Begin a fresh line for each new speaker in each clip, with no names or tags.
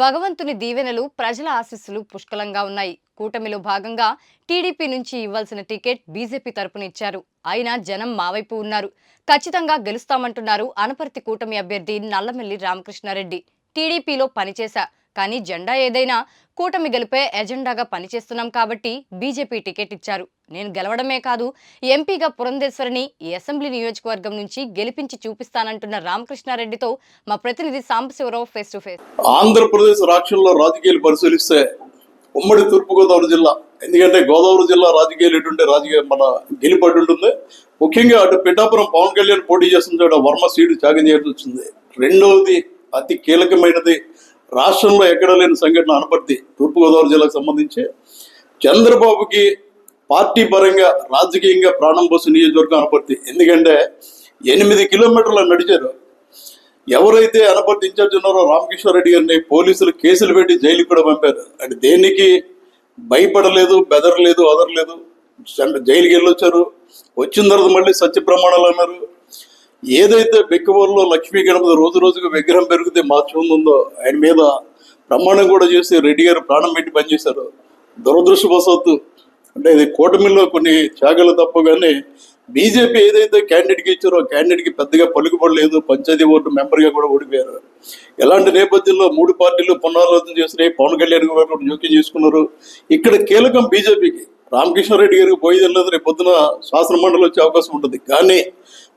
భగవంతుని దీవెనలు ప్రజల ఆశీస్సులు పుష్కలంగా ఉన్నాయి. కూటమిలో భాగంగా టీడీపీ నుంచి ఇవ్వాల్సిన టికెట్ బీజేపీ తరపున ఇచ్చారు. అయినా జనం మావైపు ఉన్నారు. ఖచ్చితంగా గెలుస్తామంటున్నారు అనపర్తి కూటమి అభ్యర్థి నల్లమెల్లి రామకృష్ణారెడ్డి. టీడీపీలో పనిచేశా. కానీ జెండా ఏదైనా కూటమి గెలిపే ఎజెండాగా పనిచేస్తున్నాం కాబట్టి బీజేపీ టికెట్ ఇచ్చారు. నేను గెలవడమే కాదు ఎంపీగా పురంధేశ్వరిని ఈ అసెంబ్లీ నియోజకవర్గం నుంచి గెలిపించి చూపిస్తానంటున్న రామకృష్ణారెడ్డితో మా ప్రతినిధి Sambasivarao face to face.
Andhra Pradesh రాష్ట్రంలో రాజకీయాలు పరిశీలిస్తే ఉమ్మడి తూర్పుగోదావరి జిల్లా ఎందుకంటే గోదావరి జిల్లా రాజకీయాలు ఎటుంటే రాజకీయ మన గెలిపడి ఉంటుంది. ముఖ్యంగా అటు పిఠాపురం పవన్ కళ్యాణ్ పోటీ చేస్తున్న చోట వర్మ సీటు త్యాగం చేయాల్సి వచ్చింది. రెండవది అతి కీలకమైనది రాష్ట్రంలో ఎక్కడ లేని సంఘటన అనపర్తి తూర్పుగోదావరి జిల్లాకు సంబంధించి చంద్రబాబుకి పార్టీ పరంగా రాజకీయంగా ప్రాణం పోసిన నియోజకవర్గం అనపర్తి. ఎందుకంటే ఎనిమిది కిలోమీటర్లు నడిచారు. ఎవరైతే అనపర్తి ఇన్ఛార్జ్ ఉన్నారో రామకృష్ణ రెడ్డి గారిని పోలీసులు కేసులు పెట్టి జైలుకి కూడా పంపారు. అంటే దేనికి భయపడలేదు బెదరలేదు అదరలేదు జైలుకి వెళ్ళొచ్చారు వచ్చిన తర్వాత మళ్ళీ సత్య ప్రమాణాలు అన్నారు. ఏదైతే బెక్కవల్లో లక్ష్మీ గణపతి రోజు రోజుకు విగ్రహం పెరిగితే మార్చుకుందో ఉందో ఆయన మీద ప్రమాణం కూడా చేసి రెడ్డి గారు ప్రాణం పెట్టి పనిచేశారు. దురదృష్టవశాత్తు అంటే ఇది కూటమిలో కొన్ని త్యాగాలు తప్ప కానీ బీజేపీ ఏదైతే క్యాండిడేట్కి ఇచ్చారో క్యాండిడేట్కి పెద్దగా పలుకుబడలేదు. పంచాయతీ ఓటు మెంబర్గా కూడా ఓడిపోయారు. ఎలాంటి నేపథ్యంలో మూడు పార్టీలు పునరాలోచన చేసినాయి. పవన్ కళ్యాణ్ గారు జోక్యం చేసుకున్నారు. ఇక్కడ కీలకం బీజేపీకి. రామకృష్ణారెడ్డి గారికి పోయేది లేదు. రేపు పొద్దున శాసన మండలి వచ్చే అవకాశం ఉంటుంది. కానీ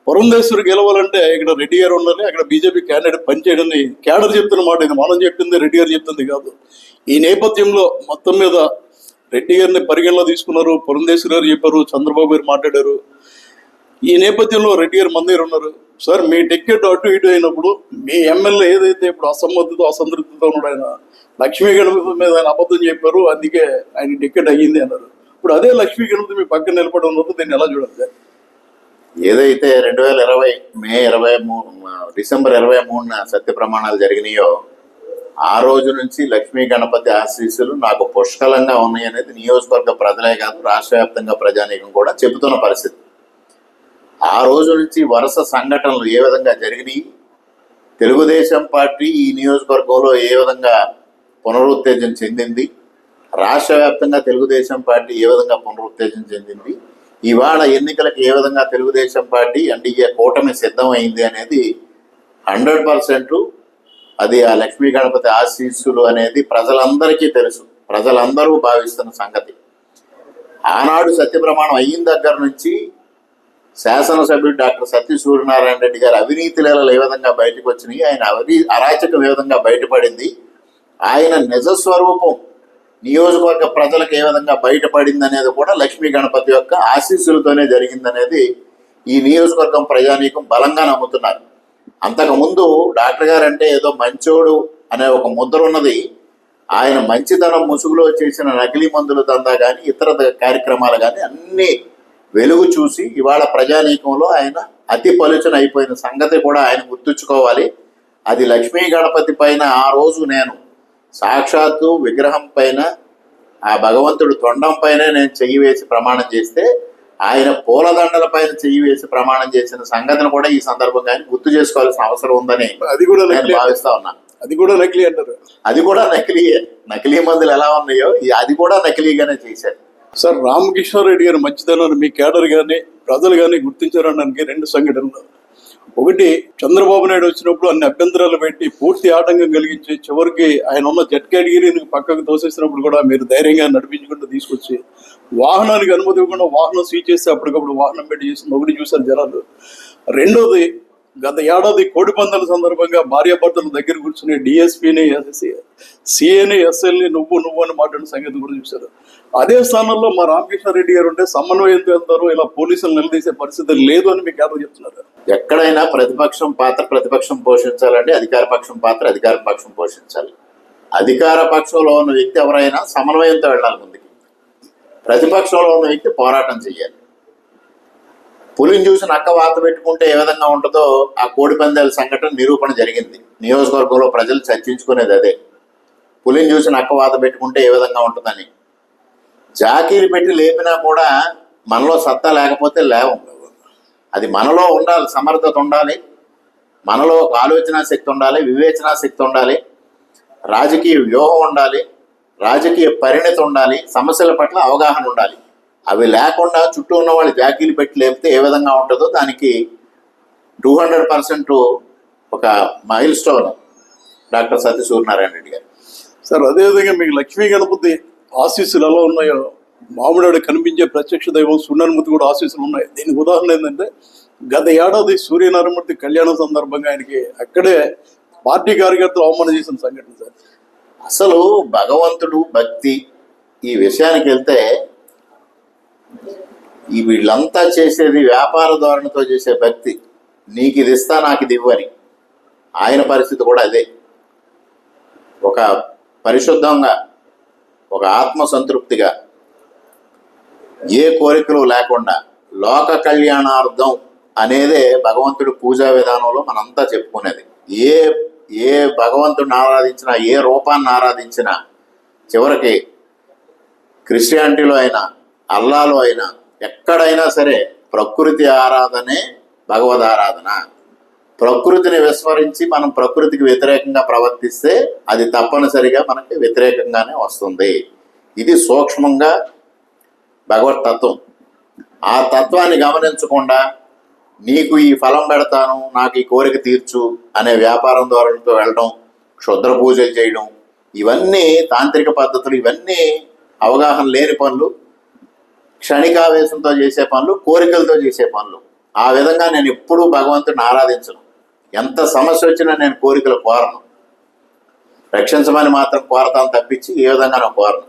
పురంధేశ్వరి గెలవాలంటే ఇక్కడ రెడ్డి గారు ఉండాలి అక్కడ బీజేపీ క్యాండిడేట్ పనిచేయడని క్యాడర్ చెప్తున్న మాట ఇది మనం చెప్పింది రెడ్డి గారు చెప్తుంది కాదు. ఈ నేపథ్యంలో మొత్తం మీద రెడ్డి గారిని పరిగణలో తీసుకున్నారు పురంధేశ్వరి గారు చెప్పారు చంద్రబాబు గారు మాట్లాడారు. ఈ నేపథ్యంలో రెడ్డి గారు మన దగ్గర ఉన్నారు. సార్ మీ టికెట్ అటు ఇటు అయినప్పుడు మీ ఎమ్మెల్యే ఏదైతే ఇప్పుడు అసమ్మతితో అసంతృప్తితో ఉన్నాడు ఆయన లక్ష్మీ గణపతి మీద ఆయన అబద్ధం చెప్పారు అందుకే ఆయన టికెట్ అయ్యింది అన్నారు. ఇప్పుడు అదే లక్ష్మీ గణపతి మీ పక్కన నిలబడి ఉన్నప్పుడు దీన్ని ఎలా చూడాలి సార్?
ఏదైతే రెండు వేల ఇరవై మే ఇరవై మూడు డిసెంబర్ ఇరవై మూడున సత్య ప్రమాణాలు జరిగినాయో ఆ రోజు నుంచి లక్ష్మీ గణపతి ఆశీస్సులు నాకు పుష్కలంగా ఉన్నాయి అనేది నియోజకవర్గ ప్రజలే కాదు రాష్ట్ర వ్యాప్తంగా ప్రజానీకం కూడా చెబుతున్న పరిస్థితి. ఆ రోజు నుంచి వరుస సంఘటనలు ఏ విధంగా జరిగినాయి? తెలుగుదేశం పార్టీ ఈ నియోజకవర్గంలో ఏ విధంగా పునరుత్తేజం చెందింది? రాష్ట్ర వ్యాప్తంగా తెలుగుదేశం పార్టీ ఏ విధంగా పునరుత్తేజం చెందింది? ఇవాళ ఎన్నికలకు ఏ విధంగా తెలుగుదేశం పార్టీ ఎన్డీఏ కూటమి సిద్ధమైంది అనేది హండ్రెడ్ పర్సెంట్. అది ఆ లక్ష్మీ గణపతి ఆశీస్సులు అనేది ప్రజలందరికీ తెలుసు. ప్రజలందరూ భావిస్తున్న సంగతి. ఆనాడు సత్య ప్రమాణం అయిన దగ్గర నుంచి శాసనసభ్యుడు డాక్టర్ సత్య సూర్యనారాయణ రెడ్డి గారు అవినీతి లీలలు ఏ విధంగా బయటకు వచ్చినాయి ఆయన అవినీ అరాచకం ఏ విధంగా బయటపడింది ఆయన నిజ స్వరూపం నియోజకవర్గ ప్రజలకు ఏ విధంగా బయటపడింది అనేది కూడా లక్ష్మీ గణపతి యొక్క ఆశీస్సులతోనే జరిగిందనేది ఈ నియోజకవర్గం ప్రజానీకం బలంగా నమ్ముతున్నారు. అంతకుముందు డాక్టర్ గారు అంటే ఏదో మంచోడు అనే ఒక ముద్ర ఉన్నది. ఆయన మంచితనం ముసుగులో చేసిన నకిలీ మందుల దందా కానీ ఇతర కార్యక్రమాలు కానీ అన్నీ వెలుగు చూసి ఇవాళ ప్రజానీకంలో ఆయన అతి పలుచన అయిపోయిన సంగతి కూడా ఆయన గుర్తుంచుకోవాలి. అది లక్ష్మీ గణపతి పైన ఆ రోజు నేను సాక్షాత్తు విగ్రహం పైన ఆ భగవంతుడు తొండం పైన నేను చెయ్యి వేసి ప్రమాణం చేస్తే ఆయన పూలదండల పైన చెయ్యి వేసి ప్రమాణం చేసిన సంగతిని కూడా ఈ సందర్భంగా ఆయన గుర్తు చేసుకోవాల్సిన అవసరం ఉందని
అది కూడా
నేను
నకిలీ.
భావిస్తా ఉన్నా.
అది కూడా నకిలీ అంటారు.
అది కూడా నకిలీయే నకిలీ మందులు ఎలా ఉన్నాయో అది కూడా నకిలీగానే చేశారు.
సార్ రామకృష్ణారెడ్డి గారి మంచితనాన్ని మీ కేడర్ కానీ ప్రజలు కానీ గుర్తించారనడానికి రెండు సంఘటనలు. ఒకటి చంద్రబాబు నాయుడు వచ్చినప్పుడు అన్ని అభ్యంతరాలు పెట్టి పూర్తి ఆటంకం కలిగించి చివరికి ఆయన ఉన్న జెట్ కేటగిరీని పక్కకు తోసేసినప్పుడు కూడా మీరు ధైర్యంగా నడిపించుకుంటూ తీసుకొచ్చి వాహనానికి అనుమతి ఇవ్వకుండా వాహనం సీజ్ చేస్తే అప్పటికప్పుడు వాహనం పెట్టి చేసింది. ఒకటి చూశారు జనాలు. రెండోది గత ఏడాది కోడి పందాల సందర్భంగా భార్యాభర్తల దగ్గర కూర్చుని డిఎస్పీని సిఏని ఎస్ఎల్ని నువ్వు నువ్వు అని మాట్లాడిన సంగతి కూడా చూశారు. అదే స్థానంలో మా రామకృష్ణారెడ్డి గారు ఉంటే సమన్వయంతో వెళ్తారు? ఇలా పోలీసులు నిలదీసే పరిస్థితి లేదు అని మీకు ఎవరు చెప్తున్నారు.
ఎక్కడైనా ప్రతిపక్షం పాత్ర ప్రతిపక్షం పోషించాలంటే అధికార పక్షం పాత్ర అధికార పక్షం పోషించాలి. అధికార పక్షంలో ఉన్న వ్యక్తి ఎవరైనా సమన్వయంతో వెళ్ళాలి ముందుకి. ప్రతిపక్షంలో ఉన్న వ్యక్తి పోరాటం చేయాలి పులిని చూసి అక్క వాత పెట్టుకుంటే ఏ విధంగా ఉంటుందో ఆ కోడి పందాల సంఘటన నిరూపణ జరిగింది. నియోజకవర్గంలో ప్రజలు చర్చించుకునేది అదే. పులిని చూసి అక్క వాత పెట్టుకుంటే ఏ విధంగా ఉంటుందని. జాకీలు పెట్టి లేపినా కూడా మనలో సత్తా లేకపోతే లేవం. అది మనలో ఉండాలి సమర్థత ఉండాలి. మనలో ఒక ఆలోచన శక్తి ఉండాలి వివేచన శక్తి ఉండాలి. రాజకీయ వ్యూహం ఉండాలి రాజకీయ పరిణతి ఉండాలి సమస్యల పట్ల అవగాహన ఉండాలి. అవి లేకుండా చుట్టూ ఉన్న వాళ్ళు జాకీలు పెట్టి లేపితే ఏ విధంగా ఉంటుందో దానికి టూ హండ్రెడ్ పర్సెంట్ ఒక milestone doctor Satya Suryanarayana Reddy గారు.
సార్ అదేవిధంగా మీకు లక్ష్మీ గణపతి ఆశీస్సులు ఎలా ఉన్నాయో మామిడాడు కనిపించే ప్రత్యక్ష దైవం సున్ననుమతి కూడా ఆశీస్సులు ఉన్నాయి. దీనికి ఉదాహరణ ఏంటంటే గత ఏడాది సూర్యనారాయణమూర్తి కళ్యాణం సందర్భంగా ఆయనకి అక్కడే పార్టీ కార్యకర్తలు అవమానం చేసిన సంఘటన సార్.
అసలు భగవంతుడు భక్తి ఈ విషయానికి వెళ్తే ఈ వీళ్ళంతా చేసేది వ్యాపార ధోరణితో చేసే భక్తి. నీకు ఇది ఇస్తా నాకు ఇది ఇవ్వని ఆయన పరిస్థితి కూడా అదే. ఒక పరిశుద్ధంగా ఒక ఆత్మ సంతృప్తిగా ఏ కోరికలు లేకుండా లోక కళ్యాణార్థం అనేదే భగవంతుడి పూజా విధానంలో మనంతా చెప్పుకునేది. ఏ ఏ భగవంతుడిని ఆరాధించినా ఏ రూపాన్ని ఆరాధించినా చివరికి క్రిస్టియానిటీలో అయినా అల్లాలో అయినా ఎక్కడైనా సరే ప్రకృతి ఆరాధనే భగవద్ ఆరాధన. ప్రకృతిని విస్మరించి మనం ప్రకృతికి వ్యతిరేకంగా ప్రవర్తిస్తే అది తప్పనిసరిగా మనకి వ్యతిరేకంగానే వస్తుంది. ఇది సూక్ష్మంగా భగవత్ తత్వం. ఆ తత్వాన్ని గమనించకుండా నీకు ఈ ఫలం పెడతాను నాకు ఈ కోరిక తీర్చు అనే వ్యాపారం ధోరణితో వెళ్ళడం క్షుద్ర పూజలు చేయడం ఇవన్నీ తాంత్రిక పద్ధతులు ఇవన్నీ అవగాహన లేని పనులు క్షణికావేశంతో చేసే పనులు కోరికలతో చేసే పనులు. ఆ విధంగా నేను ఎప్పుడూ భగవంతుని ఆరాధించను. ఎంత సమస్య వచ్చినా నేను కోరికలు కోరను. రక్షించమని మాత్రం కోరతాను తప్పించి ఏ విధంగానో కోరను.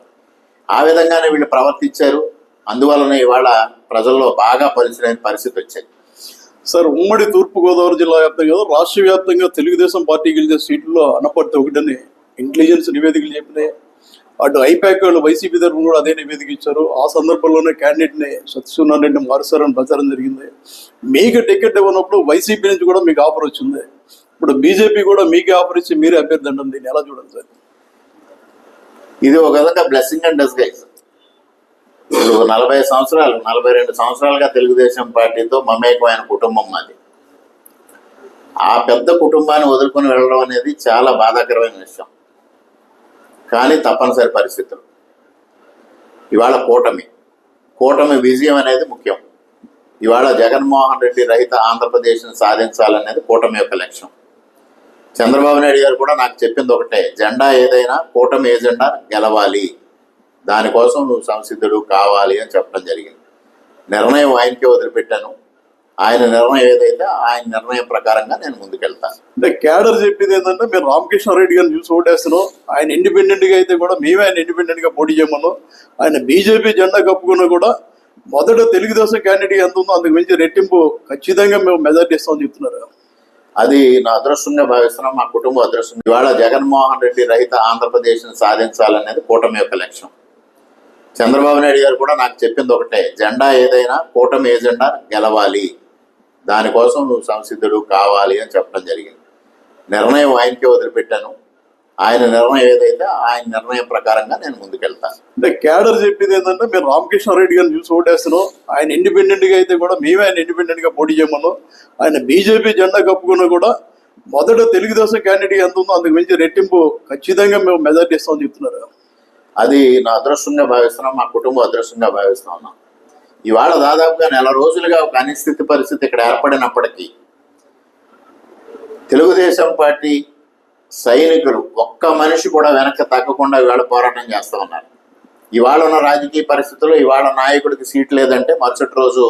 ఆ విధంగానే వీళ్ళు ప్రవర్తించారు. అందువలన ఇవాళ ప్రజల్లో బాగా పరిచయం పరిస్థితి వచ్చింది.
సార్ ఉమ్మడి తూర్పుగోదావరి జిల్లా వ్యాప్తంగా రాష్ట్ర వ్యాప్తంగా తెలుగుదేశం పార్టీ గెలిచే సీట్లలో అనపడితే ఒకటని ఇంటెలిజెన్స్ నివేదికలు చెప్పినాయి. అటు ఐపాక్ వాళ్ళు వైసీపీ తరఫున కూడా అదే నివేదిక ఇచ్చారు. ఆ సందర్భంలోనే క్యాండిడేట్ని సత్యసూర్యనారాయణ రెడ్డి మారుస్తారని ప్రచారం జరిగింది. మీకు టికెట్ ఇవ్వనప్పుడు వైసీపీ నుంచి కూడా మీకు ఆఫర్ వచ్చింది. ఇప్పుడు బీజేపీ కూడా మీకే ఆఫర్ ఇచ్చి మీరే అభ్యర్థి అంటుంది దీన్ని ఎలా చూడండి సార్?
ఇది ఒక విధంగా బ్లెస్సింగ్ అండ్ డిస్గైజ్ ఇప్పుడు నలభై సంవత్సరాలు నలభై రెండు సంవత్సరాలుగా తెలుగుదేశం పార్టీతో మమేకమైన కుటుంబం మాది. ఆ పెద్ద కుటుంబాన్ని వదులుకొని వెళ్ళడం అనేది చాలా బాధాకరమైన విషయం. కానీ తప్పనిసరి పరిస్థితులు. ఇవాళ కూటమి. కూటమి విజయం అనేది ముఖ్యం. ఇవాళ జగన్మోహన్ రెడ్డి రహిత ఆంధ్రప్రదేశ్ని సాధించాలనేది కూటమి యొక్క లక్ష్యం. చంద్రబాబు నాయుడు గారు కూడా నాకు చెప్పింది ఒకటే జెండా ఏదైనా కూటమి ఏజెండా గెలవాలి. దానికోసం నువ్వు సంసిద్ధుడు కావాలి అని చెప్పడం జరిగింది. నిర్ణయం ఆయనకే వదిలిపెట్టాను. ఆయన నిర్ణయం ఏదైతే ఆయన నిర్ణయం ప్రకారంగా నేను ముందుకెళ్తాను
అంటే క్యాడర్ చెప్పేది ఏంటంటే మీరు రామకృష్ణ రెడ్డి గారిని చూసి ఓటేస్తున్నాం ఆయన ఇండిపెండెంట్గా అయితే కూడా మేమే ఆయన ఇండిపెండెంట్గా పోటీ చేయమన్నాం. ఆయన బీజేపీ జెండా కప్పుకున్నా కూడా మొదట తెలుగుదేశం క్యాండిడేట్ ఎంత ఉందో అందుకు మించి రెట్టింపు ఖచ్చితంగా మేము మెజార్టీ ఇస్తామని చెప్తున్నారు.
అది నా అదృష్టంగా భావిస్తున్నాం మా కుటుంబ అదృష్టం. ఇవాళ జగన్మోహన్ రెడ్డి రహిత ఆంధ్రప్రదేశ్ని సాధించాలనేది కూటమి యొక్క లక్ష్యం. చంద్రబాబు నాయుడు గారు కూడా నాకు చెప్పింది ఒకటే జెండా ఏదైనా కూటమి ఏజెండా గెలవాలి. దానికోసం నువ్వు సంసిద్ధుడు కావాలి అని చెప్పడం జరిగింది. నిర్ణయం ఆయనకే వదిలిపెట్టాను. ఆయన నిర్ణయం ఏదైతే ఆయన నిర్ణయం ప్రకారంగా నేను ముందుకెళ్తాను
అంటే క్యాడర్ చెప్పేది ఏంటంటే మీరు రామకృష్ణ రెడ్డి గారిని చూసి ఓటేస్తున్నాం ఆయన ఇండిపెండెంట్గా అయితే కూడా మేమే ఆయన ఇండిపెండెంట్గా పోటీ చేయమన్నాం ఆయన బీజేపీ జెండా కప్పుకున్నా కూడా మొదట తెలుగుదేశం క్యాండిడేట్ ఎంత ఉందో అందుకు మించి రెట్టింపు ఖచ్చితంగా మేము మెజార్టీ ఇస్తామని చెప్తున్నారు.
అది నా అదృష్టంగా భావిస్తున్నాం మా కుటుంబ అదృష్టంగా భావిస్తా ఉన్నాం. ఇవాళ దాదాపుగా నెల రోజులుగా ఒక అనిశ్చితి పరిస్థితి ఇక్కడ ఏర్పడినప్పటికీ తెలుగుదేశం పార్టీ సైనికులు ఒక్క మనిషి కూడా వెనక్కి తగ్గకుండా ఇవాళ పోరాటం చేస్తూ ఉన్నారు. ఇవాళ ఉన్న రాజకీయ పరిస్థితుల్లో ఇవాళ నాయకుడికి సీట్ లేదంటే మరుసటి రోజు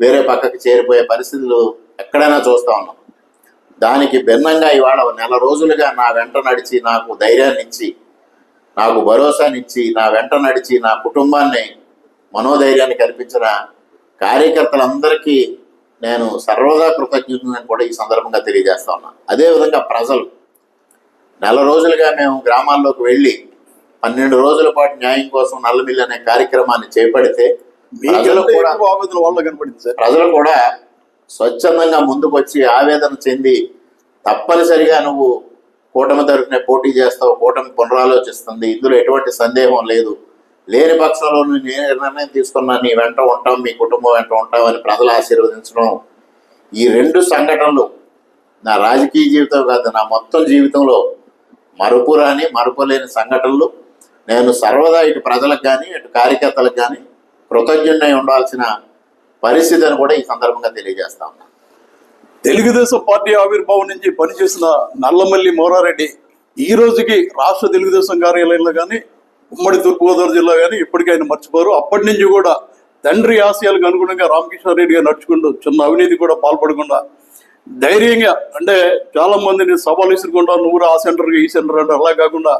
వేరే పక్కకి చేరిపోయే పరిస్థితులు ఎక్కడైనా చూస్తూ ఉన్నాం. దానికి భిన్నంగా ఇవాళ నెల రోజులుగా నా వెంట నడిచి నాకు ధైర్యాన్ని ఇచ్చి నాకు భరోసానిచ్చి నా వెంట నడిచి నా కుటుంబాన్ని మనోధైర్యాన్ని కల్పించిన కార్యకర్తలందరికీ నేను సర్వదా కృతజ్ఞతని కూడా ఈ సందర్భంగా తెలియజేస్తా ఉన్నా. అదేవిధంగా ప్రజలు నెల రోజులుగా మేము గ్రామాల్లోకి వెళ్ళి పన్నెండు రోజుల పాటు న్యాయం కోసం నల్లమిల్లి అనే కార్యక్రమాన్ని చేపడితే ప్రజలు కూడా ప్రజలు కూడా స్వచ్ఛందంగా ముందుకు వచ్చి ఆవేదన చెంది తప్పనిసరిగా నువ్వు కూటమి తరఫున పోటీ చేస్తావు కూటమి పునరాలోచిస్తుంది ఇందులో ఎటువంటి సందేహం లేదు లేని పక్షంలో నేను నిర్ణయం తీసుకున్నా నీ వెంట ఉంటాం మీ కుటుంబం వెంట ఉంటాం అని ప్రజలు ఆశీర్వదించడం. ఈ రెండు సంఘటనలు నా రాజకీయ జీవితం కాదు నా మొత్తం జీవితంలో మరుపురాని మరుపులేని సంఘటనలు. నేను సర్వదా ఇటు ప్రజలకు కానీ ఇటు కార్యకర్తలకు కానీ కృతజ్ఞుడై ఉండాల్సిన పరిస్థితిని కూడా ఈ సందర్భంగా తెలియజేస్తా
తెలుగుదేశం పార్టీ ఆవిర్భావం నుంచి పనిచేసిన నల్లమల్లి మోరారెడ్డి ఈ రోజుకి రాష్ట్ర తెలుగుదేశం కార్యాలయంలో కానీ ఉమ్మడి తూర్పుగోదావరి జిల్లా కానీ ఇప్పటికీ ఆయన మర్చిపోరు. అప్పటి నుంచి కూడా తండ్రి ఆశయాలకు అనుగుణంగా రామకృష్ణ రెడ్డి గారు నడుచుకుంటూ చిన్న అవినీతి కూడా పాల్పడకుండా ధైర్యంగా అంటే చాలా మందిని సవాలు ఇసుకుంటా నువ్వు ఆ సెంటర్కి ఈ సెంటర్ అంటే అలా కాకుండా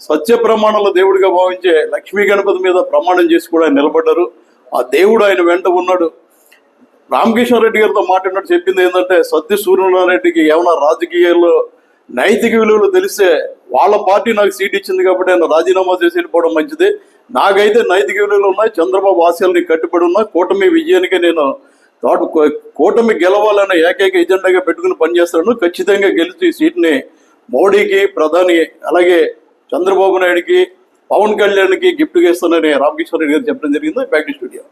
సత్య ప్రమాణాల దేవుడిగా భావించే లక్ష్మీ గణపతి మీద ప్రమాణం చేసి కూడా ఆయన నిలబడ్డారు. ఆ దేవుడు ఆయన వెంట ఉన్నాడు. రామకృష్ణారెడ్డి గారితో మాట్లాడినట్టు చెప్పింది ఏంటంటే సత్య సూర్యనారాయణరెడ్డికి ఏమైనా రాజకీయాల్లో నైతిక విలువలు తెలిస్తే వాళ్ళ పార్టీ నాకు సీట్ ఇచ్చింది కాబట్టి ఆయన రాజీనామా చేసి వెళ్ళిపోవడం మంచిది. నాకైతే నైతిక విలువలు ఉన్నాయి చంద్రబాబు ఆశయాలని కట్టుబడి ఉన్నా కూటమి విజయానికి నేను తోట కూటమి గెలవాలనే ఏకైక ఎజెండాగా పెట్టుకుని పనిచేస్తాను. ఖచ్చితంగా గెలిచి ఈ సీట్ని మోడీకి ప్రధాని అలాగే చంద్రబాబు నాయుడికి పవన్ కళ్యాణ్కి గిఫ్ట్గా ఇస్తానని రామకృష్ణ రెడ్డి గారు చెప్పడం జరిగింది. Back studio.